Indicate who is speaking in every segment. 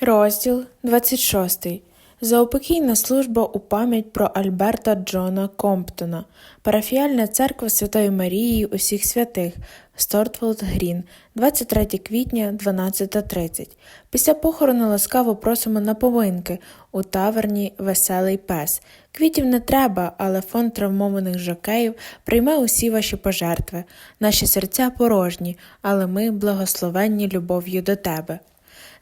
Speaker 1: Розділ 26. Заупокійна служба у пам'ять про Альберта Джона Комптона. Парафіальна церква Святої Марії усіх святих. Стортфолд Грін, 23 квітня, 12.30. Після похорону ласкаво просимо на повинки у таверні Веселий пес. Квітів не треба, але фонд травмованих жокеїв прийме усі ваші пожертви. Наші серця порожні, але ми благословенні любов'ю до тебе.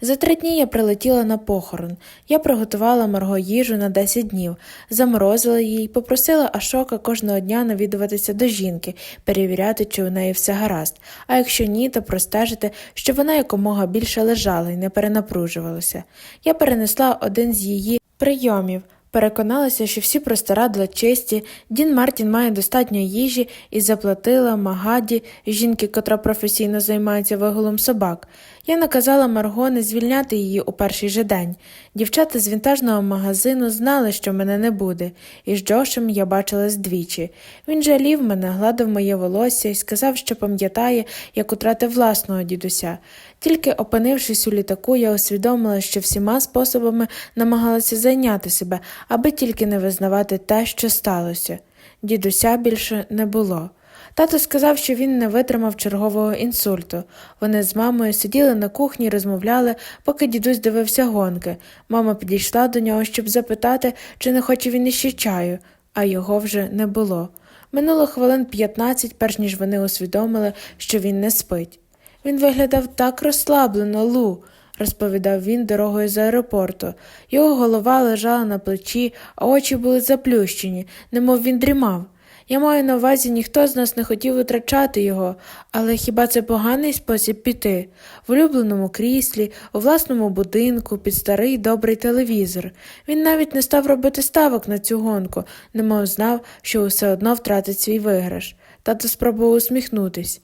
Speaker 1: За три дні я прилетіла на похорон. Я приготувала Марго їжу на 10 днів, заморозила її, попросила Ашока кожного дня навідуватися до жінки, перевіряти, чи у неї все гаразд, а якщо ні, то простежити, щоб вона якомога більше лежала і не перенапружувалася. Я перенесла один з її прийомів. Переконалася, що всі простирадла чисті, Дін Мартін має достатньо їжі і заплатила Магаді, жінки, котра професійно займається вигулом собак. Я наказала Марго не звільняти її у перший же день. Дівчата з вінтажного магазину знали, що мене не буде, і з Джошем я бачилась двічі. Він жалів мене, гладив моє волосся і сказав, що пам'ятає, як утратив власного дідуся. Тільки опинившись у літаку, я усвідомила, що всіма способами намагалася зайняти себе, аби тільки не визнавати те, що сталося. Дідуся більше не було. Тато сказав, що він не витримав чергового інсульту. Вони з мамою сиділи на кухні і розмовляли, поки дідусь дивився гонки. Мама підійшла до нього, щоб запитати, чи не хоче він іще чаю, а його вже не було. Минуло хвилин 15, перш ніж вони усвідомили, що він не спить. Він виглядав так розслаблено, Лу, розповідав він дорогою з аеропорту. Його голова лежала на плечі, а очі були заплющені, немов він дрімав. Я маю на увазі, ніхто з нас не хотів витрачати його, але хіба це поганий спосіб піти? В улюбленому кріслі, у власному будинку, під старий добрий телевізор. Він навіть не став робити ставок на цю гонку, немов знав, що все одно втратить свій виграш. Тато спробував усміхнутись.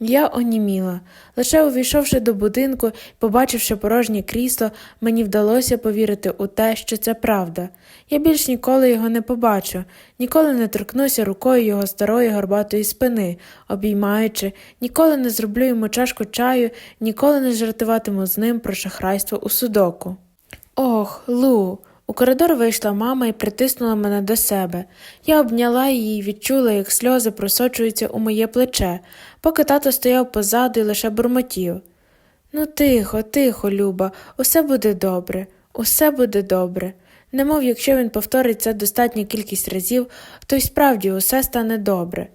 Speaker 1: Я оніміла. Лише увійшовши до будинку і побачивши порожнє крісло, мені вдалося повірити у те, що це правда. Я більш ніколи його не побачу, ніколи не торкнуся рукою його старої горбатої спини, обіймаючи, ніколи не зроблю йому чашку чаю, ніколи не жартуватиму з ним про шахрайство у судоку. Ох, Лу. У коридор вийшла мама і притиснула мене до себе. Я обняла її і відчула, як сльози просочуються у моє плече, поки тато стояв позаду і лише бурмотів. Ну, тихо, тихо, Люба, усе буде добре, усе буде добре. Немов якщо він повторить це достатню кількість разів, то й справді усе стане добре.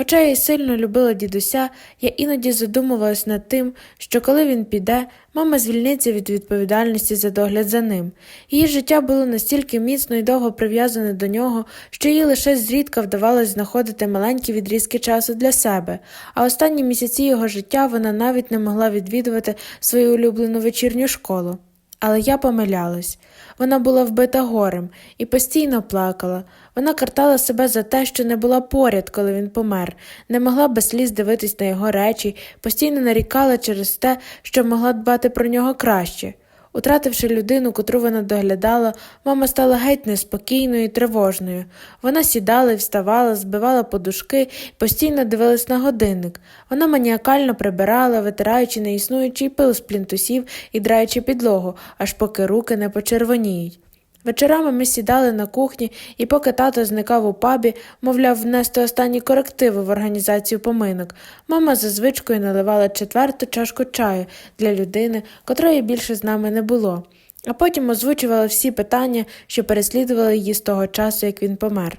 Speaker 1: Хоча я й сильно любила дідуся, я іноді задумувалась над тим, що коли він піде, мама звільниться від відповідальності за догляд за ним. Її життя було настільки міцно і довго прив'язане до нього, що їй лише зрідка вдавалось знаходити маленькі відрізки часу для себе, а останні місяці його життя вона навіть не могла відвідувати свою улюблену вечірню школу. Але я помилялась. Вона була вбита горем і постійно плакала. Вона картала себе за те, що не була поряд, коли він помер, не могла без сліз дивитись на його речі, постійно нарікала через те, що могла дбати про нього краще. Утративши людину, котру вона доглядала, мама стала геть неспокійною і тривожною. Вона сідала і вставала, збивала подушки, постійно дивилась на годинник. Вона маніакально прибирала, витираючи неіснуючий пил з плінтусів і драючи підлогу, аж поки руки не почервоніють. Вечорами ми сідали на кухні, і поки тато зникав у пабі, мовляв, внести останні корективи в організацію поминок, мама за звичкою наливала четверту чашку чаю для людини, котрої більше з нами не було, а потім озвучувала всі питання, що переслідували її з того часу, як він помер.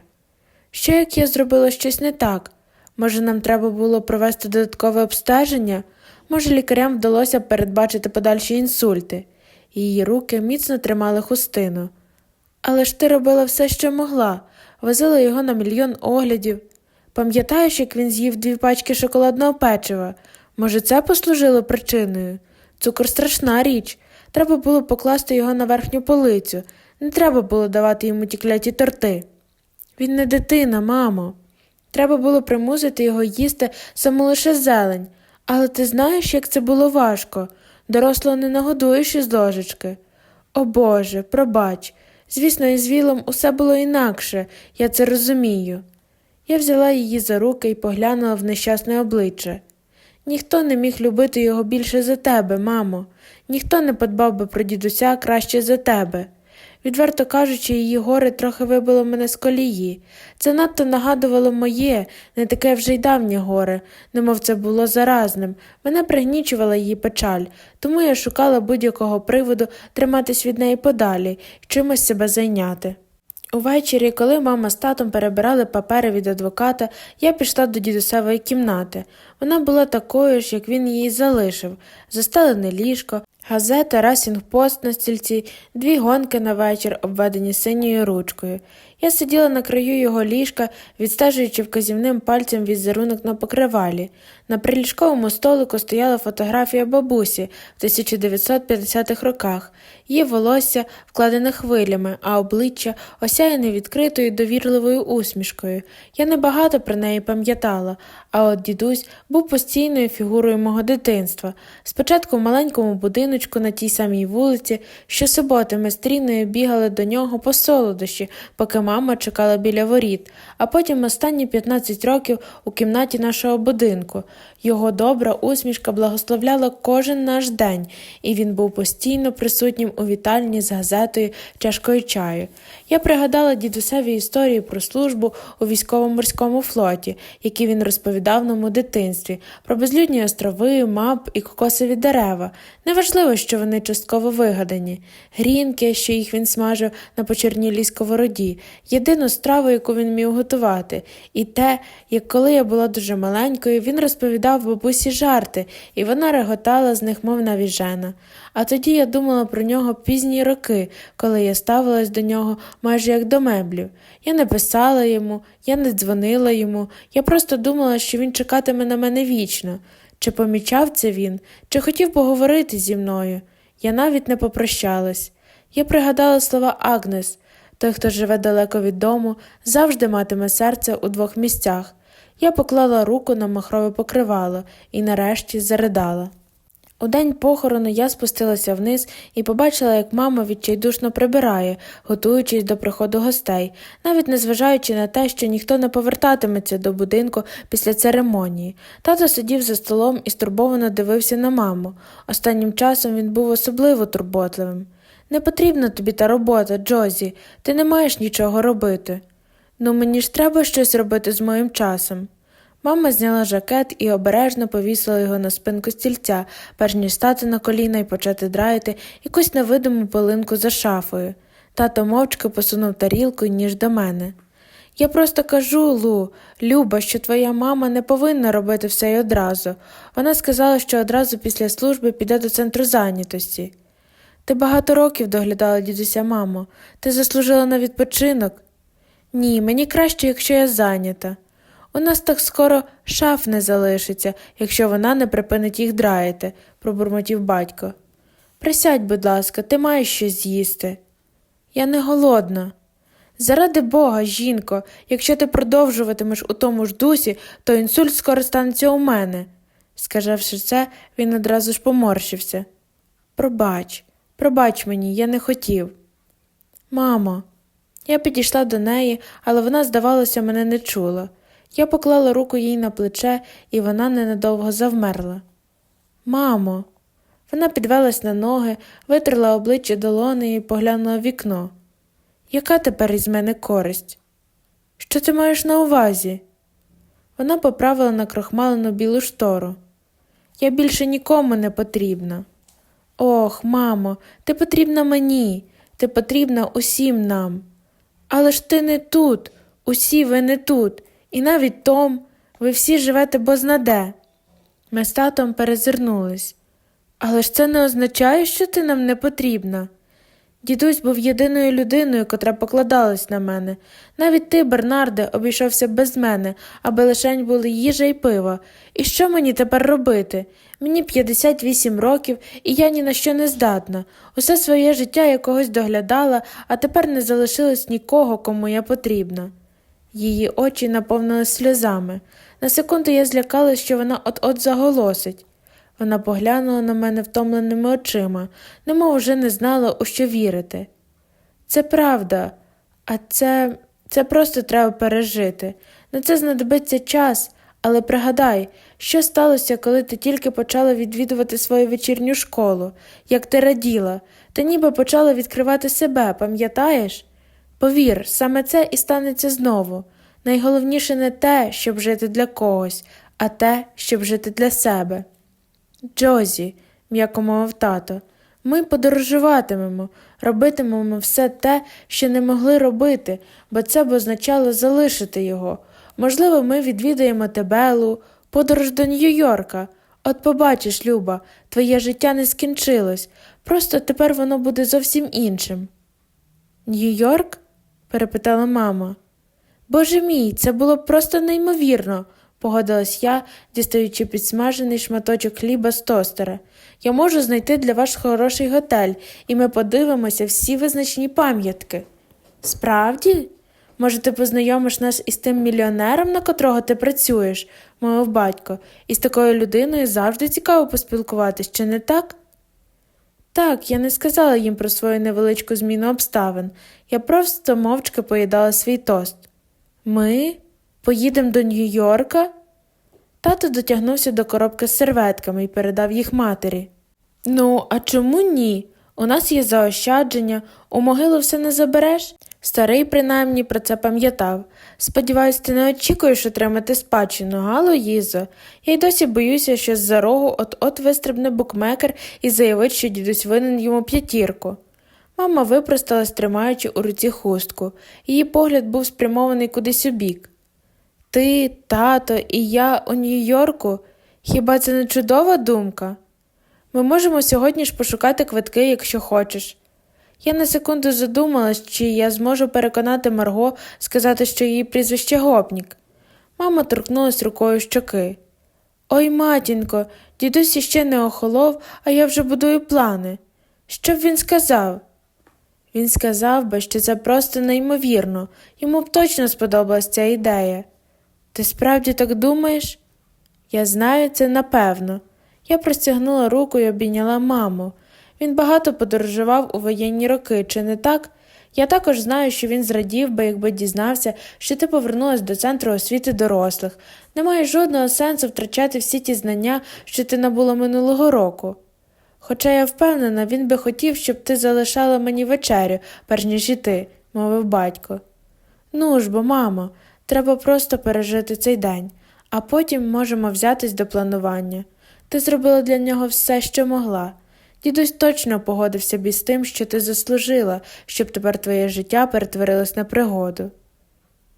Speaker 1: Що як я зробила щось не так? Може, нам треба було провести додаткове обстеження? Може, лікарям вдалося передбачити подальші інсульти? Її руки міцно тримали хустину. Але ж ти робила все, що могла, возила його на мільйон оглядів. Пам'ятаєш, як він з'їв дві пачки шоколадного печива? Може, це послужило причиною? Цукор страшна річ. Треба було покласти його на верхню полицю, не треба було давати йому ті кляті торти. Він не дитина, мамо. Треба було примусити його їсти саму лише зелень, але ти знаєш, як це було важко. Дорослого не нагодуєш із ложечки. О Боже, пробач. Звісно, із Вілом усе було інакше, я це розумію. Я взяла її за руки і поглянула в нещасне обличчя. Ніхто не міг любити його більше за тебе, мамо. Ніхто не подбав би про дідуся краще за тебе. Відверто кажучи, її горе трохи вибило мене з колії. Це надто нагадувало моє, не таке вже й давнє горе, немов це було заразним. Мене пригнічувала її печаль, тому я шукала будь-якого приводу триматись від неї подалі чимось себе зайняти. Увечері, коли мама з татом перебирали папери від адвоката, я пішла до дідусевої кімнати. Вона була такою ж, як він її залишив застелене ліжко, газета Расінг-Пост на стільці, дві гонки на вечір, обведені синьою ручкою. Я сиділа на краю його ліжка, відстежуючи вказівним пальцем візерунок на покривалі. На приліжковому столику стояла фотографія бабусі в 1950-х роках. Її волосся вкладене хвилями, а обличчя осяяне відкритою довірливою усмішкою. Я небагато про неї пам'ятала, а от дідусь був постійною фігурою мого дитинства. Спочатку в маленькому будиночку на тій самій вулиці, щосуботи ми з Тріною бігали до нього по солодощі, поки мама чекала біля воріт, а потім останні 15 років у кімнаті нашого будинку. Його добра усмішка благословляла кожен наш день, і він був постійно присутнім у вітальні з газетою чашкою чаю. Я пригадала дідусеві історії про службу у військово-морському флоті, які він розповідав нам у дитинстві, про безлюдні острови, мап і кокосові дерева. Неважливо, що вони частково вигадані, грінки, що їх він смажив на почернілій сковороді, єдину страву, яку він міг готувати, і те, як коли я була дуже маленькою, він розповідав бабусі жарти, і вона реготала з них, мов навіжена. А тоді я думала про нього пізні роки, коли я ставилась до нього майже як до меблів. Я не писала йому, я не дзвонила йому, я просто думала, що він чекатиме на мене вічно. Чи помічав це він, чи хотів поговорити зі мною? Я навіть не попрощалась. Я пригадала слова Агнес той, хто живе далеко від дому, завжди матиме серце у двох місцях. Я поклала руку на махрове покривало і нарешті заридала. У день похорону я спустилася вниз і побачила, як мама відчайдушно прибирає, готуючись до приходу гостей, навіть незважаючи на те, що ніхто не повертатиметься до будинку після церемонії. Тато сидів за столом і стурбовано дивився на маму. Останнім часом він був особливо турботливим. Не потрібна тобі та робота, Джозі, ти не маєш нічого робити. Ну, мені ж треба щось робити з моїм часом. Мама зняла жакет і обережно повісила його на спинку стільця, перш ніж стати на коліна і почати драїти якусь невидиму пилинку за шафою. Тато мовчки посунув тарілку ніж до мене. Я просто кажу, Лу, Люба, що твоя мама не повинна робити все й одразу. Вона сказала, що одразу після служби піде до центру зайнятості. Ти багато років доглядала дідуся, мамо. Ти заслужила на відпочинок. Ні, мені краще, якщо я зайнята. У нас так скоро шаф не залишиться, якщо вона не припинить їх драїти, пробурмотів батько. Присядь, будь ласка, ти маєш щось з'їсти. Я не голодна. Заради бога, жінко, якщо ти продовжуватимеш у тому ж дусі, то інсульт скоро станеться у мене. Сказавши це, він одразу ж поморщився. Пробач, пробач мені, я не хотів. Мамо, я підійшла до неї, але вона, здавалося, мене не чула. Я поклала руку їй на плече, і вона ненадовго завмерла. Мамо, вона підвелась на ноги, витерла обличчя долони і поглянула в вікно. Яка тепер із мене користь? Що ти маєш на увазі? Вона поправила накрохмалену білу штору. Я більше нікому не потрібна. Ох, мамо, ти потрібна мені, ти потрібна усім нам. Але ж ти не тут, усі ви не тут, і навіть Том, ви всі живете бознаде. Ми з татом перезирнулись. Але ж це не означає, що ти нам не потрібна. Дідусь був єдиною людиною, котра покладалась на мене. Навіть ти, Бернарде, обійшовся без мене, аби лишень були їжа й пиво. І що мені тепер робити? Мені 58 років, і я ні на що не здатна. Усе своє життя я когось доглядала, а тепер не залишилось нікого, кому я потрібна. Її очі наповнились сльозами. На секунду я злякалась, що вона от-от заголосить. Вона поглянула на мене втомленими очима, немов вже не знала, у що вірити. Це правда, а це це просто треба пережити. На це знадобиться час, Але пригадай, що сталося, коли ти тільки почала відвідувати свою вечірню школу, як ти раділа, ти ніби почала відкривати себе, пам'ятаєш? Повір, саме це і станеться знову. Найголовніше не те, щоб жити для когось, а те, щоб жити для себе. Джозі, м'яко мовив тато, ми подорожуватимемо, робитимемо все те, що не могли робити, бо це б означало залишити його. Можливо, ми відвідаємо Тебелу, подорож до Нью-Йорка. От побачиш, Люба, твоє життя не скінчилось, просто тепер воно буде зовсім іншим. Нью-Йорк? перепитала мама. Боже мій, це було просто неймовірно, погодилась я, дістаючи підсмажений шматочок хліба з тостера. Я можу знайти для вас хороший готель, і ми подивимося всі визначні пам'ятки. Справді? Може, ти познайомиш нас із тим мільйонером, на котрого ти працюєш, мовив батько, і з такою людиною завжди цікаво поспілкуватись, чи не так? Так, я не сказала їм про свою невеличку зміну обставин. Я просто мовчки поїдала свій тост. Ми поїдемо до Нью-Йорка? Тато дотягнувся до коробки з серветками і передав їх матері. Ну, а чому ні? У нас є заощадження, у могилу все не забереш. Старий, принаймні, про це пам'ятав. Сподіваюсь, ти не очікуєш отримати спадщину, га, Луїзо? Я й досі боюся, що з-за рогу от-от вистрибне букмекер і заявить, що дідусь винен йому п'ятірку. Мама випросталась, тримаючи у руці хустку. Її погляд був спрямований кудись у бік. Ти, тато і я у Нью-Йорку? Хіба це не чудова думка? Ми можемо сьогодні ж пошукати квитки, якщо хочеш. Я на секунду задумалась, чи я зможу переконати Марго сказати, що її прізвище гопнік. Мама торкнулась рукою щоки. Ой, матінко, дідусь іще не охолов, а я вже будую плани. Що б він сказав? Він сказав би, що це просто неймовірно, йому б точно сподобалась ця ідея. Ти справді так думаєш? Я знаю це напевно. Я простягнула руку і обійняла маму. Він багато подорожував у воєнні роки, чи не так? Я також знаю, що він зрадів би, якби дізнався, що ти повернулась до центру освіти дорослих. Немає жодного сенсу втрачати всі ті знання, що ти набула минулого року. Хоча я впевнена, він би хотів, щоб ти залишала мені вечерю, перш ніж іти, мовив батько. Ну ж бо, мамо, треба просто пережити цей день, а потім можемо взятись до планування. Ти зробила для нього все, що могла. Дідусь точно погодився б із тим, що ти заслужила, щоб тепер твоє життя перетворилось на пригоду.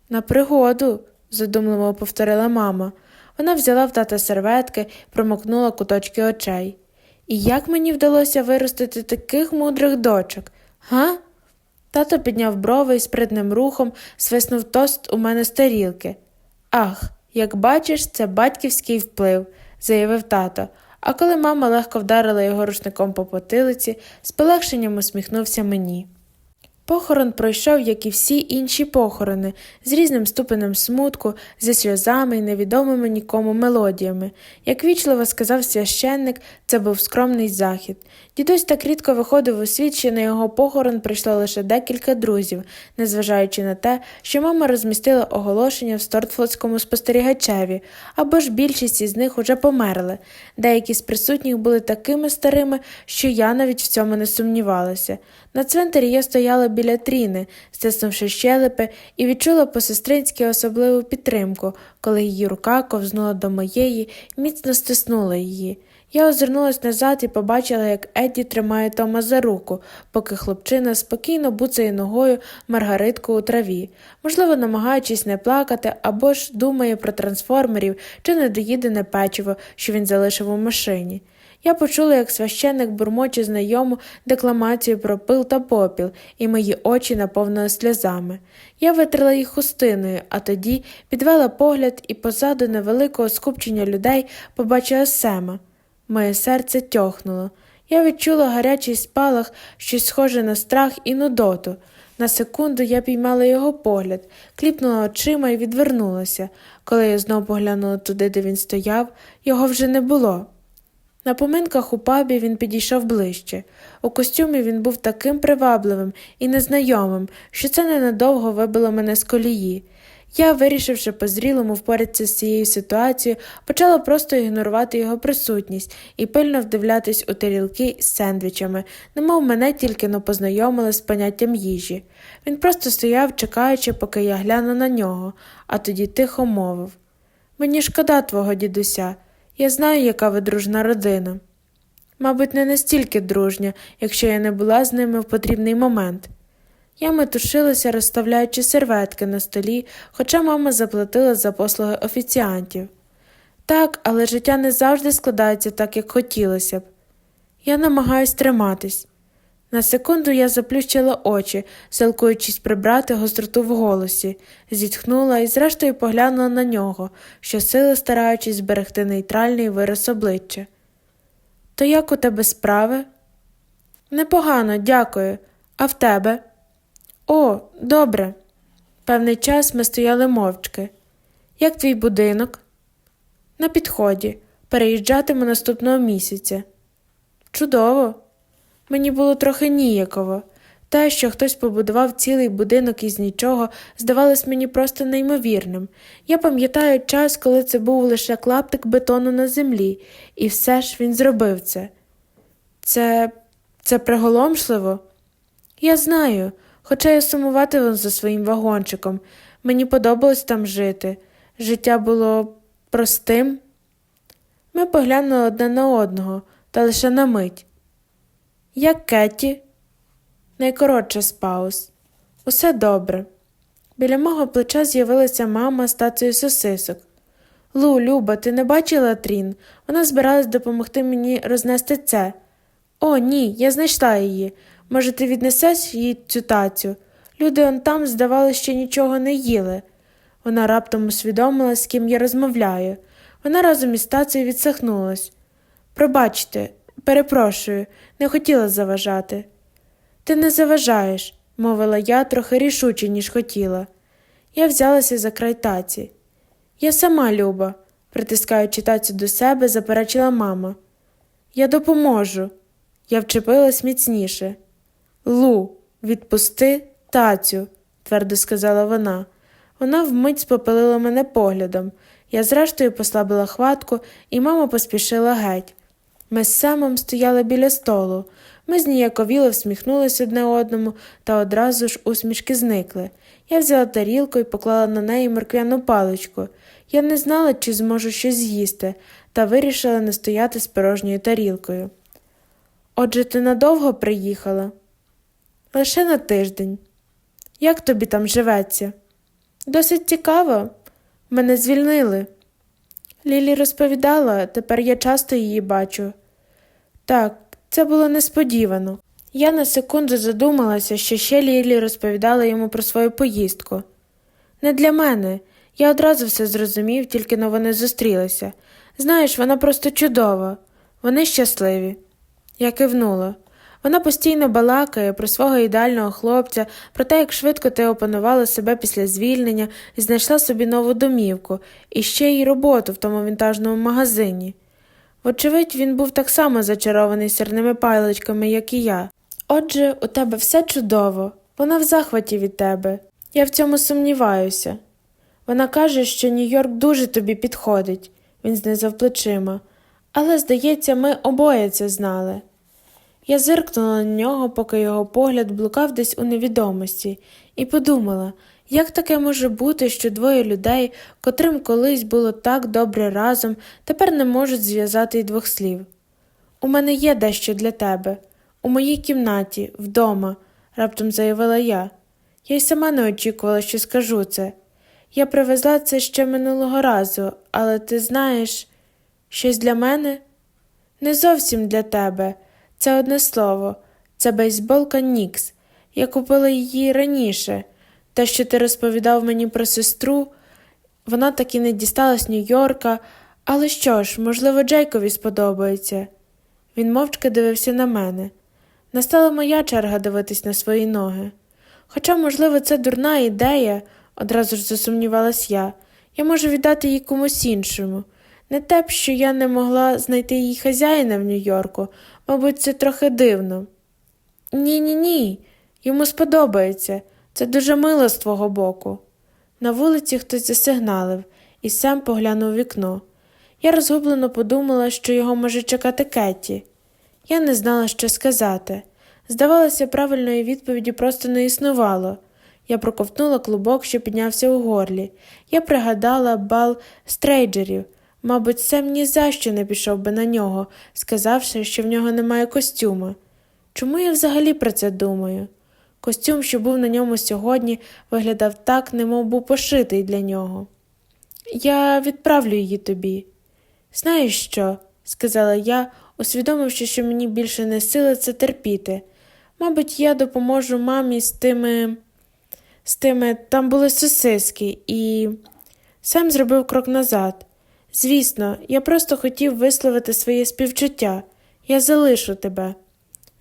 Speaker 1: На пригоду, задумливо повторила мама. Вона взяла в тата серветки, промокнула куточки очей. І як мені вдалося виростити таких мудрих дочок, га? Тато підняв брови і спритним рухом свиснув тост у мене з тарілки. Ах, як бачиш, це батьківський вплив, заявив тато, а коли мама легко вдарила його рушником по потилиці, з полегшенням усміхнувся мені. Похорон пройшов, як і всі інші похорони, з різним ступенем смутку, зі сльозами і невідомими нікому мелодіями. Як вічливо сказав священник, це був скромний захід. Дідусь так рідко виходив у світ, що на його похорон прийшло лише декілька друзів, незважаючи на те, що мама розмістила оголошення в Стортфолдському спостерігачеві, або ж більшість із них уже померли. Деякі з присутніх були такими старими, що я навіть в цьому не сумнівалася. На цвинтарі я стояла біля тріни, стиснувши щелепи, і відчула по-сестринськи особливу підтримку, коли її рука ковзнула до моєї міцно стиснула її. Я озирнулась назад і побачила, як Едді тримає Тома за руку, поки хлопчина спокійно буцає ногою маргаритку у траві, можливо, намагаючись не плакати або ж думає про трансформерів чи недоїдене печиво, що він залишив у машині. Я почула, як священник бурмоче знайому декламацію про пил та попіл, і мої очі наповнили сльозами. Я витрила їх хустиною, а тоді підвела погляд і позаду невеликого скупчення людей побачила Сема. Моє серце тьохнуло. Я відчула гарячий спалах, щось схоже на страх і нудоту. На секунду я піймала його погляд, кліпнула очима і відвернулася. Коли я знову поглянула туди, де він стояв, його вже не було. На поминках у пабі він підійшов ближче. У костюмі він був таким привабливим і незнайомим, що це ненадовго вибило мене з колії. Я, вирішивши по-зрілому впоратися з цією ситуацією, почала просто ігнорувати його присутність і пильно вдивлятись у тарілки з сендвічами, немов мене тільки но познайомили з поняттям їжі. Він просто стояв, чекаючи, поки я гляну на нього, а тоді тихо мовив Мені шкода твого дідуся. Я знаю, яка ви дружна родина. Мабуть, не настільки дружня, якщо я не була з ними в потрібний момент. Я метушилася, розставляючи серветки на столі, хоча мама заплатила за послуги офіціантів. Так, але життя не завжди складається так, як хотілося б. Я намагаюсь триматись. На секунду я заплющила очі, силкуючись прибрати гостроту в голосі, зітхнула і зрештою поглянула на нього, щосили стараючись зберегти нейтральний вираз обличчя. То як у тебе справи? Непогано, дякую. А в тебе? О, добре. Певний час ми стояли мовчки. Як твій будинок? На підході. Переїжджатиму наступного місяця. Чудово. Мені було трохи ніяково. Те, що хтось побудував цілий будинок із нічого, здавалось мені просто неймовірним. Я пам'ятаю час, коли це був лише клаптик бетону на землі, і все ж він зробив це. Це це приголомшливо? Я знаю, хоча я сумуватиму за своїм вагончиком. Мені подобалось там жити. Життя було простим. Ми поглянули одне на одного, та лише на мить. Як Кетті? Найкоротша з пауз. Усе добре. Біля мого плеча з'явилася мама з тацею сосисок. Лу, Люба, ти не бачила Трін? Вона збиралась допомогти мені рознести це. О, ні, я знайшла її. Може, ти віднесеш їй цю тацю? Люди он там, здавалося, ще нічого не їли. Вона раптом усвідомила, з ким я розмовляю. Вона разом із тацею відсахнулась. Пробачте, перепрошую, не хотіла заважати. Ти не заважаєш, мовила я трохи рішуче, ніж хотіла. Я взялася за край таці. Я сама, Люба, притискаючи тацю до себе, заперечила мама. Я допоможу. Я вчепилась міцніше. Лу, відпусти тацю, твердо сказала вона. Вона вмить спопилила мене поглядом. Я зрештою послабила хватку, і мама поспішила геть. Ми з Семом стояли біля столу. Ми зніяковіло всміхнулися одне одному, та одразу ж усмішки зникли. Я взяла тарілку і поклала на неї морквяну паличку. Я не знала, чи зможу щось з'їсти, та вирішила не стояти з порожньою тарілкою. Отже, ти надовго приїхала? Лише на тиждень. Як тобі там живеться? Досить цікаво. Мене звільнили. Лілі розповідала, тепер я часто її бачу. Так, це було несподівано. Я на секунду задумалася, що ще Лілі розповідала йому про свою поїздку. Не для мене. Я одразу все зрозумів, тільки но вони зустрілися. Знаєш, вона просто чудова, вони щасливі. Я кивнула. Вона постійно балакає про свого ідеального хлопця, про те, як швидко ти опанувала себе після звільнення і знайшла собі нову домівку, і ще й роботу в тому вінтажному магазині. Вочевидь, він був так само зачарований сирними пайличками, як і я. Отже, у тебе все чудово, вона в захваті від тебе. Я в цьому сумніваюся. Вона каже, що Нью-Йорк дуже тобі підходить, він знизав плечима, але, здається, ми обоє це знали. Я зиркнула на нього, поки його погляд блукав десь у невідомості, і подумала, як таке може бути, що двоє людей, котрим колись було так добре разом, тепер не можуть зв'язати й двох слів. У мене є дещо для тебе, у моїй кімнаті, вдома, раптом заявила я. Я й сама не очікувала, що скажу це. Я привезла це ще минулого разу, але ти знаєш, щось для мене? Не зовсім для тебе. Це одне слово, це бейсболка Нікс. Я купила її раніше. Те, що ти розповідав мені про сестру, вона таки не дісталась Нью-Йорка, але що ж, можливо, Джейкові сподобається. Він мовчки дивився на мене. Настала моя черга дивитись на свої ноги. Хоча, можливо, це дурна ідея, одразу ж засумнівалась я, я можу віддати її комусь іншому. Не те б, що я не могла знайти її хазяїна в Нью-Йорку, мабуть, це трохи дивно. Ні, ні, ні, йому сподобається. Це дуже мило з твого боку. На вулиці хтось засигналив, і Сем поглянув у вікно. Я розгублено подумала, що його може чекати Кетті. Я не знала, що сказати. Здавалося, правильної відповіді просто не існувало. Я проковтнула клубок, що піднявся у горлі. Я пригадала бал стрейджерів. Мабуть, Сем ні за що не пішов би на нього, сказавши, що в нього немає костюма. Чому я взагалі про це думаю? Костюм, що був на ньому сьогодні, виглядав так, немов був пошитий для нього. Я відправлю її тобі. Знаєш що? сказала я, усвідомивши, що мені більше не сили це терпіти. Мабуть, я допоможу мамі з тими. З тими там були сосиски, і. Сам зробив крок назад. Звісно, я просто хотів висловити своє співчуття. Я залишу тебе.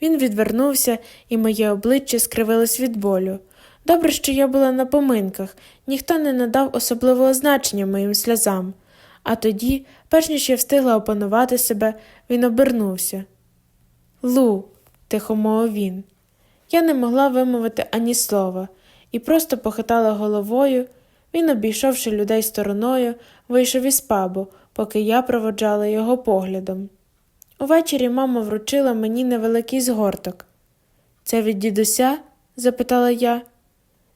Speaker 1: Він відвернувся, і моє обличчя скривилось від болю. Добре, що я була на поминках, ніхто не надав особливого значення моїм сльозам. А тоді, перш ніж я встигла опанувати себе, він обернувся. Лу, тихо мовив він. Я не могла вимовити ані слова і просто похитала головою. Він, обійшовши людей стороною, вийшов із пабу, поки я проводжала його поглядом. Увечері мама вручила мені невеликий згорток. Це від дідуся? запитала я.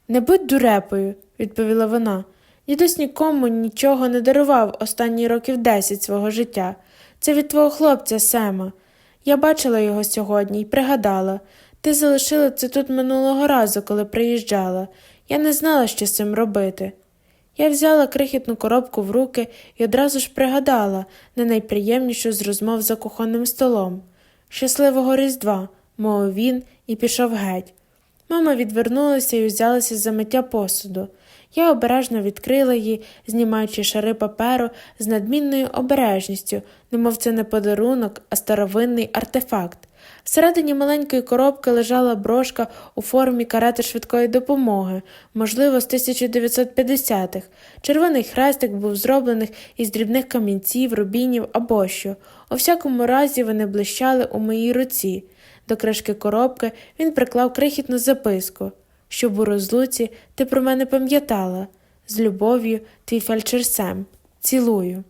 Speaker 1: Не будь дурепою, відповіла вона. Дідусь нікому нічого не дарував останні років десять свого життя. Це від твого хлопця Сема. Я бачила його сьогодні і пригадала. Ти залишила це тут минулого разу, коли приїжджала. Я не знала, що з цим робити. Я взяла крихітну коробку в руки і одразу ж пригадала не найприємнішу з розмов за кухонним столом. Щасливого Різдва, мовив він і пішов геть. Мама відвернулася і взялася за миття посуду. Я обережно відкрила її, знімаючи шари паперу з надмінною обережністю, немов це не подарунок, а старовинний артефакт. Всередині маленької коробки лежала брошка у формі карети швидкої допомоги, можливо, з 1950-х. Червоний хрестик був зроблений із дрібних камінців, рубінів або що. У всякому разі вони блищали у моїй руці. До кришки коробки він приклав крихітну записку, щоб у розлуці ти про мене пам'ятала. З любов'ю, твій фельдшер Сем. Цілую.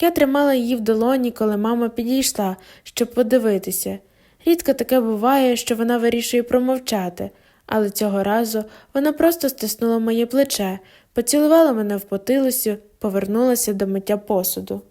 Speaker 1: Я тримала її в долоні, коли мама підійшла, щоб подивитися. Рідко таке буває, що вона вирішує промовчати, але цього разу вона просто стиснула моє плече, поцілувала мене в потилицю, повернулася до миття посуду.